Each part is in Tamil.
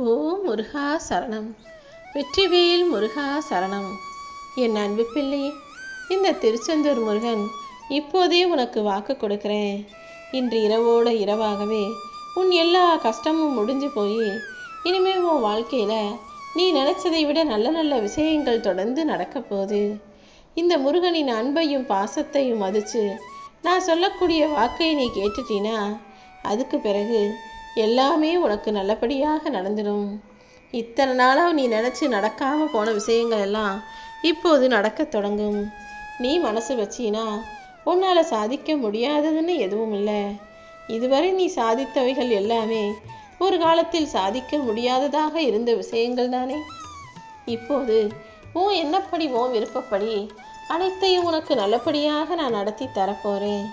ஓ முருகா சரணம். வெற்றிவேல் முருகா சரணம். என் அன்பு பிள்ளை இந்த திருச்செந்தூர் முருகன் இப்போதே உனக்கு வாக்கு கொடுக்கிறேன். இன்று இரவோட இரவாகவே உன் எல்லா கஷ்டமும் முடிஞ்சு போய் இனிமே உன் வாழ்க்கையில் நீ நினைச்சதை விட நல்ல நல்ல விஷயங்கள் தொடர்ந்து நடக்க போகுது. இந்த முருகனின் அன்பையும் பாசத்தையும் மதித்து நான் சொல்லக்கூடிய வாக்கை நீ கேட்டுட்டீனா அதுக்கு பிறகு எல்லாமே உனக்கு நல்லபடியாக நடந்துடும். இத்தனை நாளாக நீ நினச்சி நடக்காமல் போன விஷயங்கள் எல்லாம் இப்போது நடக்கத் தொடங்கும். நீ மனசு வச்சினா உன்னால் சாதிக்க முடியாததுன்னு எதுவும் இல்லை. இதுவரை நீ சாதித்தவைகள் எல்லாமே ஒரு காலத்தில் சாதிக்க முடியாததாக இருந்த விஷயங்கள் தானே. இப்போது உன் என்னப்படி உன் விருப்பப்படி அனைத்தையும் உனக்கு நல்லபடியாக நான் நடத்தி தரப்போகிறேன்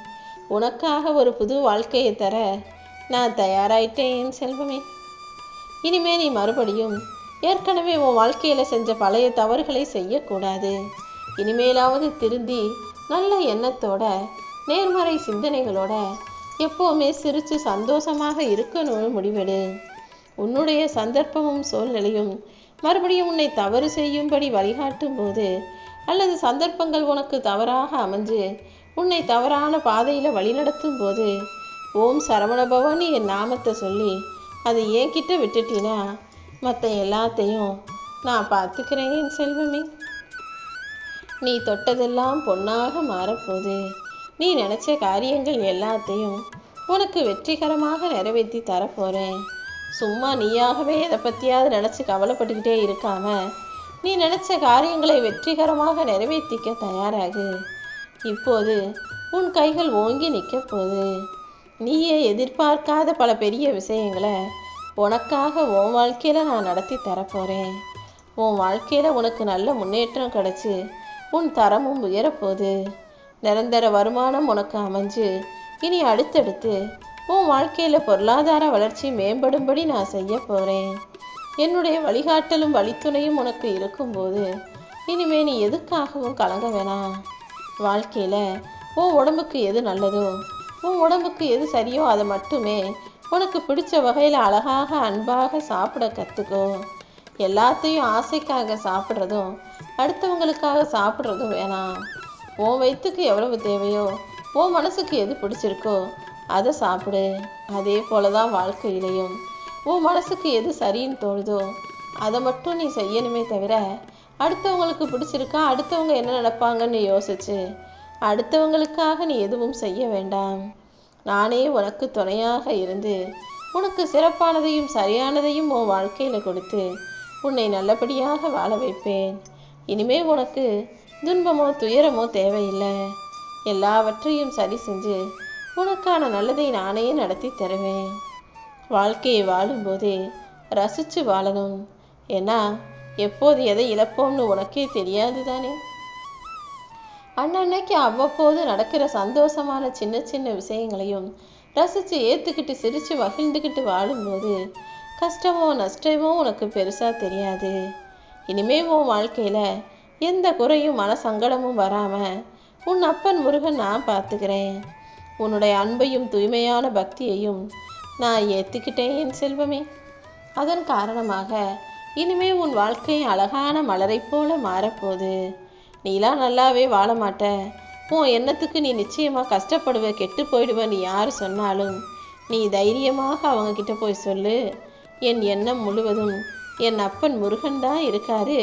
உனக்காக ஒரு புது வாழ்க்கையை தர நான் தயாராயிட்டேன் என் செல்வமே. இனிமே நீ மறுபடியும் ஏற்கனவே உன் வாழ்க்கையில் செஞ்ச பழைய தவறுகளை செய்யக்கூடாது. இனிமேலாவது திருந்தி நல்ல எண்ணத்தோட நேர்மறை சிந்தனைகளோட எப்போவுமே சிரித்து சந்தோஷமாக இருக்கணும்னு முடிவெடு. உன்னுடைய சந்தர்ப்பமும் சூழ்நிலையும் மறுபடியும் உன்னை தவறு செய்யும்படி வழிகாட்டும் போது அல்லது சந்தர்ப்பங்கள் உனக்கு தவறாக அமைஞ்சு உன்னை தவறான பாதையில் வழிநடத்தும் போது ஓம் சரவணபவனி என் நாமத்தை சொல்லி அதை என்கிட்ட விட்டுட்டீனா மற்ற எல்லாத்தையும் நான் பார்த்துக்கிறேன் என் செல்வமே. நீ தொட்டதெல்லாம் பொன்னாக மாறப்போது நீ நினச்ச காரியங்கள் எல்லாத்தையும் உனக்கு வெற்றிகரமாக நிறைவேற்றி தரப்போகிறேன் சும்மா நீயாகவே எதை பற்றியாவது நினச்சி கவலைப்பட்டுக்கிட்டே இருக்காம நீ நினச்ச காரியங்களை வெற்றிகரமாக நிறைவேற்றிக்க தயாராகு. இப்போது உன் கைகள் ஓங்கி நிற்க போகுது. நீயே எதிர்பார்க்காத பல பெரிய விஷயங்களை உனக்காக உன் வாழ்க்கையில் நான் நடத்தி தரப்போகிறேன் உன் வாழ்க்கையில் உனக்கு நல்ல முன்னேற்றம் கிடச்சி உன் தரமும் உயரப்போகுது. நிரந்தர வருமானம் உனக்கு அமைஞ்சு இனி அடுத்தடுத்து உன் வாழ்க்கையில் பொருளாதார வளர்ச்சி மேம்படும்படி நான் செய்ய போகிறேன் என்னுடைய வழிகாட்டலும் வழித்துணையும் உனக்கு இருக்கும்போது இனிமே நீ எதுக்காகவும் கலங்க வேணாம். வாழ்க்கையில் உன் உடம்புக்கு எது நல்லதோ உன் உடம்புக்கு எது சரியோ அதை மட்டுமே. உனக்கு பிடிச்ச வகையில் அழகாக அன்பாக சாப்பிட கற்றுக்கோ எல்லாத்தையும் ஆசைக்காக சாப்பிட்றதும் அடுத்தவங்களுக்காக சாப்பிட்றதும் வேணாம். உன் வயிற்றுக்கு எவ்வளவு தேவையோ உன் மனசுக்கு எது பிடிச்சிருக்கோ அதை சாப்பிடு. அதே போல தான் வாழ்க்கையிலையும். உன் மனசுக்கு எது சரின்னு தோணுதோ அதை மட்டும் நீ செய்யணுமே தவிர அடுத்தவங்களுக்கு பிடிச்சிருக்கா அடுத்தவங்க என்ன நினைப்பாங்கன்னு யோசிச்சு அடுத்தவங்களுக்காக நீ எதுவும் செய்ய வேண்டாம். நானே உனக்கு துணையாக இருந்து உனக்கு சிறப்பானதையும் சரியானதையும் உன் வாழ்க்கையில் கொடுத்து உன்னை நல்லபடியாக வாழ வைப்பேன். இனிமே உனக்கு துன்பமோ துயரமோ தேவையில்லை. எல்லாவற்றையும் சரி செஞ்சு உனக்கான நல்லதை நானே நடத்தி தருவேன். வாழ்க்கையை வாழும்போதே ரசித்து வாழணும். ஏன்னா எப்போது எதை இழப்போம்னு உனக்கே தெரியாது தானே அன்னன்னைக்கு அவ்வப்போது நடக்கிற சந்தோஷமான சின்ன சின்ன விஷயங்களையும் ரசித்து ஏற்றுக்கிட்டு சிரித்து மகிழ்ந்துக்கிட்டு வாழும்போது கஷ்டமோ நஷ்டமோ உனக்கு பெருசாக தெரியாது. இனிமே உன் வாழ்க்கையில் எந்த குறையும் மன சங்கடமும் வராமல் உன் அப்பன் முருகன் நான் பார்த்துக்கிறேன். உன்னுடைய அன்பையும் தூய்மையான பக்தியையும் நான் ஏற்றுக்கிட்டேன் என் செல்வமே. அதன் காரணமாக இனிமே உன் வாழ்க்கை அழகான மலரைப் போல மாறப்போகுது. நீலாம் நல்லாவே வாழ மாட்ட. உன் எண்ணத்துக்கு நீ நிச்சயமாக கஷ்டப்படுவ கெட்டு போயிடுவ நீ யார் சொன்னாலும். நீ தைரியமாக அவங்க கிட்ட போய் சொல்லு. என் எண்ணம் முழுவதும் என் அப்பன் முருகன் தான் இருக்காரு.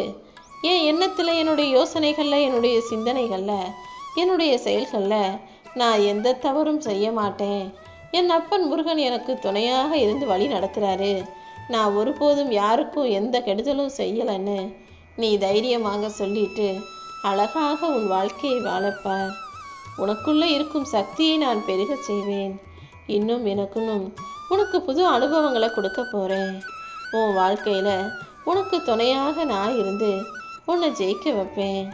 என் எண்ணத்தில் என்னுடைய யோசனைகளில் என்னுடைய சிந்தனைகளில் என்னுடைய செயல்களில் நான் எந்த தவறும் செய்ய மாட்டேன். என் அப்பன் முருகன் எனக்கு துணையாக இருந்து வழி நடத்துகிறாரு நான் ஒருபோதும் யாருக்கும் எந்த கெடுதலும் செய்யலைன்னு நீ தைரியமாக சொல்லிட்டு அழகாக உன் வாழ்க்கையை வாழப்பார். உனக்குள்ளே இருக்கும் சக்தியை நான் பெருகச் செய்வேன். இன்னும் எனக்குன்னும் உனக்கு புது அனுபவங்களை கொடுக்க போகிறேன் உன் வாழ்க்கையில் உனக்கு துணையாக நான் இருந்து உன்னை ஜெயிக்க வைப்பேன்.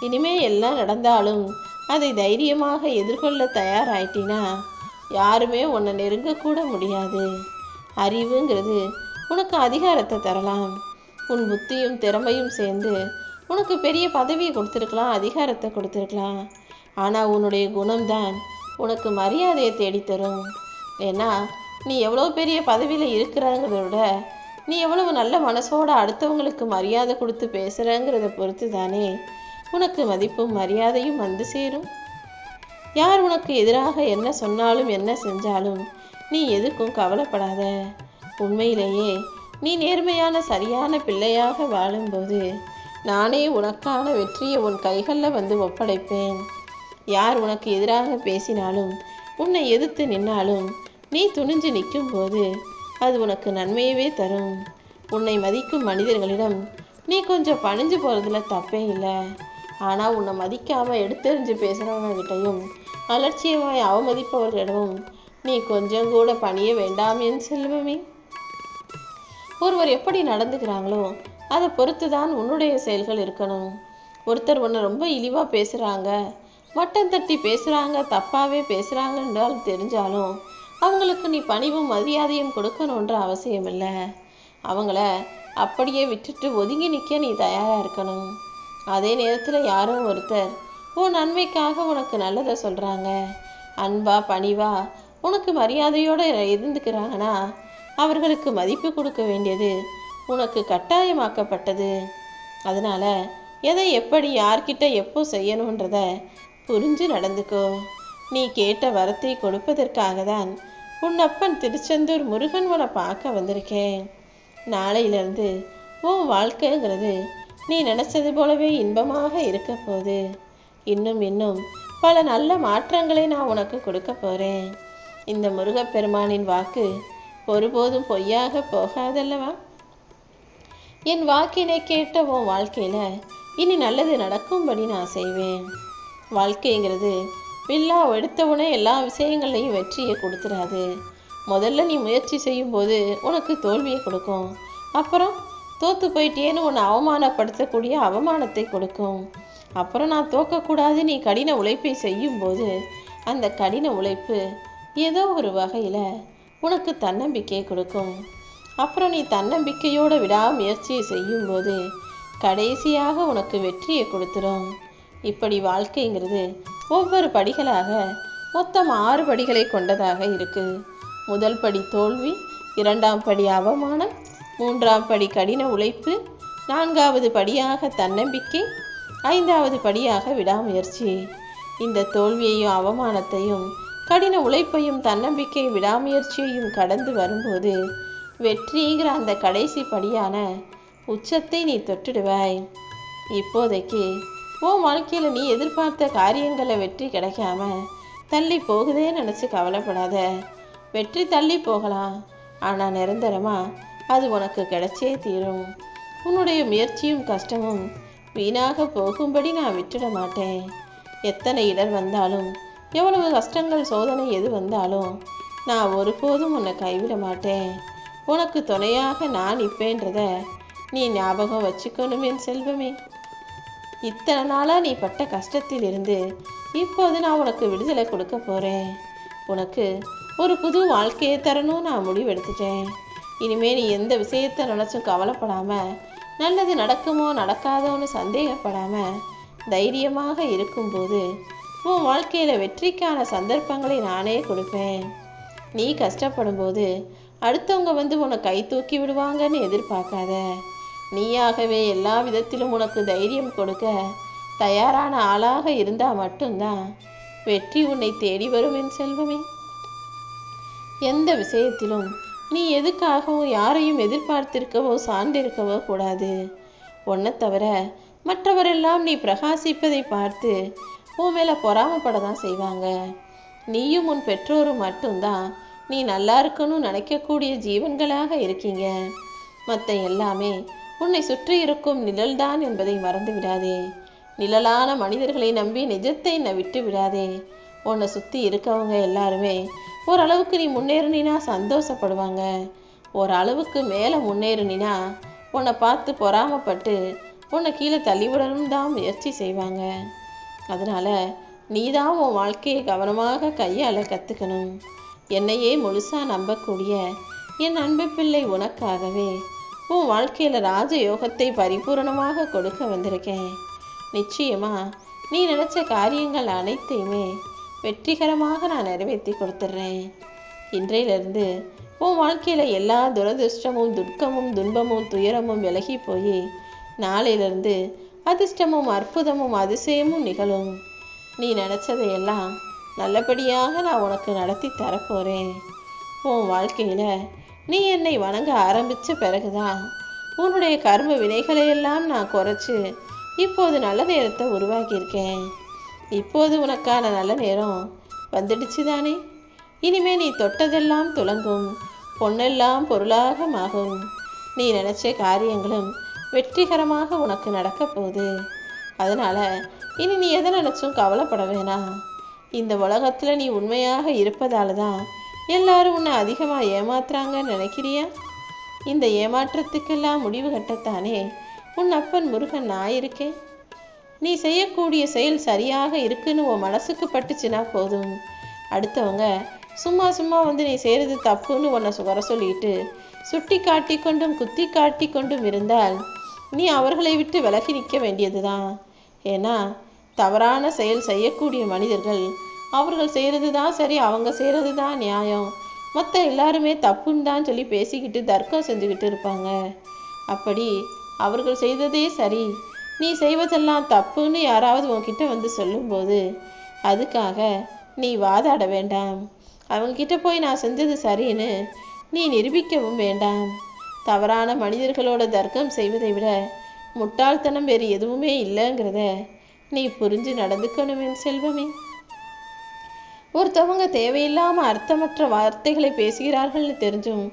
இனிமே எல்லாம் நடந்தாலும் அதை தைரியமாக எதிர்கொள்ள தயாராயிட்டினா யாருமே உன்னை நெருங்கக்கூட முடியாது. அறிவுங்கிறது உனக்கு அதிகாரத்தை தரலாம். உன் புத்தியும் திறமையும் சேர்ந்து உனக்கு பெரிய பதவியை கொடுத்துருக்கலாம் அதிகாரத்தை கொடுத்துருக்கலாம். ஆனால் உன்னுடைய குணம்தான் உனக்கு மரியாதையை தேடித்தரும். ஏன்னா நீ எவ்வளோ பெரிய பதவியில் இருக்கிறாங்கிறத விட நீ எவ்வளவு நல்ல மனசோட அடுத்தவங்களுக்கு மரியாதை கொடுத்து பேசுகிறங்கிறத பொறுத்து தானே உனக்கு மதிப்பும் மரியாதையும் வந்து சேரும். யார் உனக்கு எதிராக என்ன சொன்னாலும் என்ன செஞ்சாலும் நீ எதுக்கும் கவலைப்படாத. உண்மையிலேயே நீ நேர்மையான சரியான பிள்ளையாக வாழும்போது நானே உனக்கான வெற்றியை உன் கைகளில் வந்து ஒப்படைப்பேன். யார் உனக்கு எதிராக பேசினாலும் உன்னை எதிர்த்து நின்னாலும் நீ துணிஞ்சு நிற்கும்போது அது உனக்கு நன்மையவே தரும். உன்னை மதிக்கும் மனிதர்களிடம் நீ கொஞ்சம் பணிஞ்சு போகிறதுல தப்பே இல்லை. ஆனால் உன்னை மதிக்காமல் எடுத்தெறிஞ்சு பேசுகிறவங்ககிட்டையும் அலட்சியமாய் அவமதிப்பவர்களிடமும் நீ கொஞ்சம் கூட பணிய வேண்டாம் என் செல்வமே. ஒருவர் எப்படி நடந்துக்கிறாங்களோ அதை பொறுத்து தான் உன்னுடைய செயல்கள் இருக்கணும். ஒருத்தர் ஒன்று ரொம்ப இழிவாக பேசுகிறாங்க மட்டம் தட்டி பேசுகிறாங்க தப்பாகவே பேசுகிறாங்க என்றால் தெரிஞ்சாலும் அவங்களுக்கு நீ பணிவும் மரியாதையும் கொடுக்கணுன்ற அவசியம் இல்லை அவங்கள அப்படியே விட்டுட்டு ஒதுங்கி நிற்க நீ தயாராக இருக்கணும். அதே நேரத்தில் யாரோ ஒருத்தர் உன் நன்மைக்காக உனக்கு நல்லதை சொல்கிறாங்க அன்பா பணிவா உனக்கு மரியாதையோடு இருந்துக்கிறாங்கன்னா அவர்களுக்கு மதிப்பு கொடுக்க வேண்டியது உனக்கு கட்டாயமாக்கப்பட்டது. அதனால் எதை எப்படி யார்கிட்ட எப்போ செய்யணுன்றத புரிஞ்சு நடந்துக்கோ. நீ கேட்ட வரத்தை கொடுப்பதற்காக தான் உன் அப்பன் திருச்செந்தூர் முருகன் உன பார்க்க வந்திருக்கேன். நாளையிலிருந்து உன் வாழ்க்கைங்கிறது நீ நினைச்சது போலவே இன்பமாக இருக்க போகுது. இன்னும் இன்னும் பல நல்ல மாற்றங்களை நான் உனக்கு கொடுக்க போகிறேன் இந்த முருகப்பெருமானின் வாக்கு ஒருபோதும் பொய்யாக போகாதல்லவா? என் வாக்கினை கேட்ட உன் வாழ்க்கையில் இனி நல்லது நடக்கும்படி நான் செய்வேன். வாழ்க்கைங்கிறது வில்லா எடுத்தவுடனே எல்லா விஷயங்கள்லையும் வெற்றியை கொடுத்துடாது முதல்ல நீ முயற்சி செய்யும்போது உனக்கு தோல்வியை கொடுக்கும். அப்புறம் தோத்து போயிட்டேன்னு உன்னை அவமானப்படுத்தக்கூடிய அவமானத்தை கொடுக்கும். அப்புறம் நான் தோக்கக்கூடாது நீ கடின உழைப்பை செய்யும்போது அந்த கடின உழைப்பு ஏதோ ஒரு வகையில் உனக்கு தன்னம்பிக்கையை கொடுக்கும். அப்புறம் நீ தன்னம்பிக்கையோட விடாமுயற்சியை செய்யும்போது கடைசியாக உனக்கு வெற்றியை கொடுத்துரும். இப்படி வாழ்க்கைங்கிறது ஒவ்வொரு படிகளாக மொத்தம் ஆறு படிகளை கொண்டதாக இருக்கு. முதல் படி தோல்வி இரண்டாம் படி அவமானம் மூன்றாம் படி கடின உழைப்பு நான்காவது படியாக தன்னம்பிக்கை ஐந்தாவது படியாக விடாமுயற்சி. இந்த தோல்வியையும் அவமானத்தையும் கடின உழைப்பையும் தன்னம்பிக்கை விடாமுயற்சியையும் கடந்து வரும்போது வெற்றிங்கிற அந்த கடைசி படியான உச்சத்தை நீ தொட்டுடுவாய். இப்போதைக்கு உன் வாழ்க்கையில் நீ எதிர்பார்த்த காரியங்களை வெற்றி கிடைக்காம தள்ளி போகுதே நினச்சி கவலைப்படாத. வெற்றி தள்ளி போகலாம். ஆனால் நிரந்தரமாக அது உனக்கு கிடைச்சே தீரும். உன்னுடைய முயற்சியும் கஷ்டமும் வீணாக போகும்படி நான் விட்டுட மாட்டேன். எத்தனை இடர் வந்தாலும் எவ்வளவு கஷ்டங்கள் சோதனை எது வந்தாலும் நான் ஒருபோதும் உன்னை கைவிட மாட்டேன். உனக்கு துணையாக நான் நிற்பேன்றத நீ ஞாபகம் வச்சுக்கணும் என் செல்வமே. இத்தனை நாளாக நீ பட்ட கஷ்டத்தில் இருந்து இப்போது நான் உனக்கு விடுதலை கொடுக்க போகிறேன் உனக்கு ஒரு புது வாழ்க்கையை தரணும் நான் முடிவெடுத்துட்டேன். இனிமேல் நீ எந்த விஷயத்தை நினச்சும் கவலைப்படாமல் நல்லது நடக்குமோ நடக்காதோன்னு சந்தேகப்படாமல் தைரியமாக இருக்கும்போது உன் வாழ்க்கையில் வெற்றிக்கான சந்தர்ப்பங்களை நானே கொடுப்பேன். நீ கஷ்டப்படும்போது அடுத்தவங்க வந்து உன்னை கை தூக்கி விடுவாங்கன்னு எதிர்பார்க்காத. நீயாகவே எல்லா விதத்திலும் உனக்கு தைரியம் கொடுக்க தயாரான ஆளாக இருந்தால் மட்டும்தான் வெற்றி உன்னை தேடி வரும் என் செல்வமே. எந்த விஷயத்திலும் நீ எதுக்காகவும் யாரையும் எதிர்பார்த்திருக்கவோ சார்ந்திருக்கவோ கூடாது. உன்னை தவிர மற்றவரெல்லாம் நீ பிரகாசிப்பதை பார்த்து உன் மேலே பொறாமப்பட தான் செய்வாங்க. நீயும் உன் பெற்றோரும் மட்டும்தான் நீ நல்லா இருக்கணும்னு நினைக்கக்கூடிய ஜீவன்களாக இருக்கீங்க. மற்ற எல்லாமே உன்னை சுற்றி இருக்கும் நிழல்தான் என்பதை மறந்து விடாதே. நிழலான மனிதர்களை நம்பி நிஜத்தை என்னை விட்டு விடாதே. உன்னை சுற்றி இருக்கவங்க எல்லாருமே ஓரளவுக்கு நீ முன்னேறினா சந்தோஷப்படுவாங்க. ஓரளவுக்கு மேலே முன்னேறினா உன்னை பார்த்து பொறாமப்பட்டு உன்னை கீழே தள்ளிவிடணும் தான் முயற்சி செய்வாங்க. அதனால் நீ தான் உன் வாழ்க்கையை கவனமாக கையாள கற்றுக்கணும் என்னையே முழுசாக நம்பக்கூடிய என் அன்பு பிள்ளை உனக்காகவே. உன் வாழ்க்கையில் ராஜயோகத்தை பரிபூரணமாக கொடுக்க வந்திருக்கேன். நிச்சயமா நீ நினச்ச காரியங்கள் அனைத்தையுமே வெற்றிகரமாக நான் நிறைவேற்றி கொடுத்துட்றேன். இன்றையிலிருந்து உன் வாழ்க்கையில் எல்லா துரதிர்ஷ்டமும் துக்கமும் துன்பமும் துயரமும் விலகி போய் நாளையிலிருந்து அதிர்ஷ்டமும் அற்புதமும் அதிசயமும் நிகழும். நீ நினச்சதையெல்லாம் நல்லபடியாக நான் உனக்கு நடத்தி தரப்போகிறேன் உன் வாழ்க்கையில் நீ என்னை வணங்க ஆரம்பித்த பிறகுதான் உன்னுடைய கர்ம வினைகளையெல்லாம் நான் குறைச்சி இப்போது நல்ல நேரத்தை உருவாக்கியிருக்கேன். இப்போது உனக்கான நல்ல நேரம் வந்துடுச்சு தானே இனிமே நீ தொட்டதெல்லாம் துலங்கும் பொன்னெல்லாம் பொருளாக மாகும் நீ நினைச்ச காரியங்களும் வெற்றிகரமாக உனக்கு நடக்க போகுது அதனால இனி நீ எதை நினைச்சும் கவலைப்பட வேணாம். இந்த உலகத்தில் நீ உண்மையாக இருப்பதால தான் எல்லாரும் உன்னை அதிகமாக ஏமாத்துறாங்கன்னு நினைக்கிறியா? இந்த ஏமாற்றத்துக்கெல்லாம் முடிவு கட்டத்தானே உன் அப்பன் முருகன் நான் இருக்கேன். நீ செய்யக்கூடிய செயல் சரியாக இருக்குன்னு உன் மனசுக்கு பட்டுச்சுன்னா போதும். அடுத்தவங்க சும்மா சும்மா வந்து நீ செய்கிறது தப்புன்னு உன்னை சுகர சொல்லிட்டு சுட்டி காட்டி கொண்டும் குத்தி காட்டி கொண்டும் இருந்தால் நீ அவர்களை விட்டு விலகி நிற்க வேண்டியதுதான். ஏன்னா தவறான செயல் செய்யக்கூடிய மனிதர்கள். அவர்கள் செய்கிறது தான் சரி அவங்க செய்கிறது தான் நியாயம். மற்ற எல்லாருமே தப்புன்னு தான் சொல்லி பேசிக்கிட்டு தர்க்கம் செஞ்சுக்கிட்டு இருப்பாங்க. அப்படி அவர்கள் செய்ததே சரி. நீ செய்வதெல்லாம் தப்புன்னு யாராவது உன்கிட்ட வந்து சொல்லும்போது அதுக்காக நீ வாதாட வேண்டாம். அவங்கக்கிட்ட போய் நான் செஞ்சது சரின்னு நீ நிரூபிக்கவும் வேண்டாம். தவறான மனிதர்களோட தர்க்கம் செய்வதை விட முட்டாள்தனம் வேறு எதுவுமே இல்லைங்கிறத நீ புரிஞ்சு நடந்துக்கணும் என் செல்வமே. ஒருத்தவங்க தேவையில்லாம அர்த்தமற்ற வார்த்தைகளை பேசுகிறார்கள்னு தெரிஞ்சும்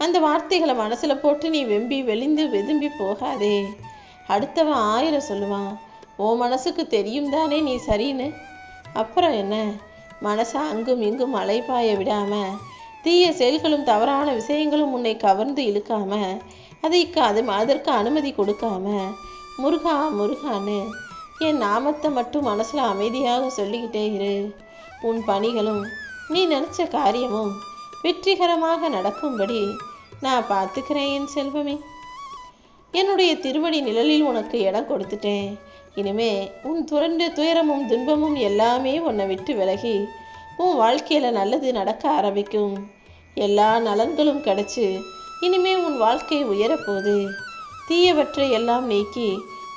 அந்த வார்த்தைகளை மனசுல போட்டு நீ வெம்பி வெளிந்து வெதும்பி போகாதே. அடுத்தவன் ஆயிரம் சொல்லுவான் உன் மனசுக்கு தெரியும் தானே நீ சரின்னு? அப்புறம் என்ன? மனசை அங்கும் இங்கும் அலைப்பாய விடாம தீய செயல்களும் தவறான விஷயங்களும் உன்னை கவர்ந்து இழுக்காம அதை அது அதற்கு அனுமதி கொடுக்காம முருகா முருகான்னு என் நாமத்தை மட்டும் மனசில் அமைதியாக சொல்லிக்கிட்டே இரு. உன் பணிகளும் நீ நினச்ச காரியமும் வெற்றிகரமாக நடக்கும்படி நான் பார்த்துக்கிறேன் என் செல்வமே. என்னுடைய திருவடி நிழலில் உனக்கு இடம் கொடுத்துட்டேன். இனிமே உன் துரண்டு துயரமும் துன்பமும் எல்லாமே உன்னை விட்டு விலகி உன் வாழ்க்கையில் நல்லது நடக்க ஆரம்பிக்கும். எல்லா நலன்களும் கிடைச்சி இனிமே உன் வாழ்க்கை உயரப்போகுது. தீயவற்றை எல்லாம் நீக்கி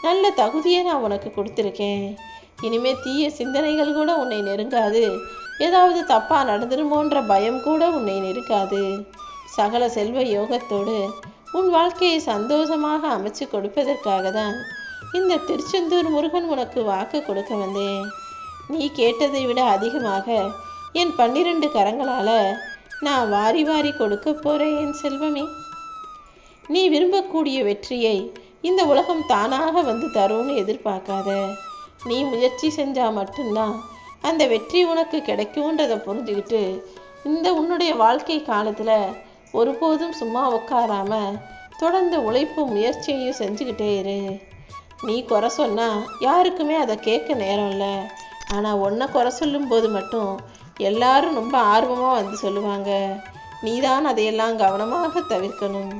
நல்ல தகுதியை நான் உனக்கு கொடுத்துருக்கேன். இனிமே தீய சிந்தனைகள் கூட உன்னை நெருங்காது. ஏதாவது தப்பாக நடந்துருமோன்ற பயம் கூட உன்னை நெருக்காது. சகல செல்வ யோகத்தோடு உன் வாழ்க்கையை சந்தோஷமாக அமைச்சு கொடுப்பதற்காக தான் இந்த திருச்செந்தூர் முருகன் உனக்கு வாக்கு கொடுக்க வந்தேன். நீ கேட்டதை விட அதிகமாக என் பன்னிரண்டு கரங்களால் நான் வாரி வாரி கொடுக்க போகிறேன் என் செல்வமே. நீ விரும்பக்கூடிய வெற்றியை இந்த உலகம் தானாக வந்து தரும்னு எதிர்பார்க்காத. நீ முயற்சி செஞ்சால் மட்டும்தான் அந்த வெற்றி உனக்கு கிடைக்கும்ன்றதை புரிஞ்சுக்கிட்டு இந்த உன்னுடைய வாழ்க்கை காலத்தில் ஒருபோதும் சும்மா உட்காராம தொடர்ந்து உழைப்பும் முயற்சியையும் செஞ்சுக்கிட்டே இரு. நீ குறை சொன்னால் யாருக்குமே அதை கேட்க நேரம் இல்லை. ஆனால் ஒன்றை குறை சொல்லும்போது மட்டும் எல்லாரும் ரொம்ப ஆர்வமாக வந்து சொல்லுவாங்க. நீதான் அதையெல்லாம் கவனமாக தவிர்க்கணும்.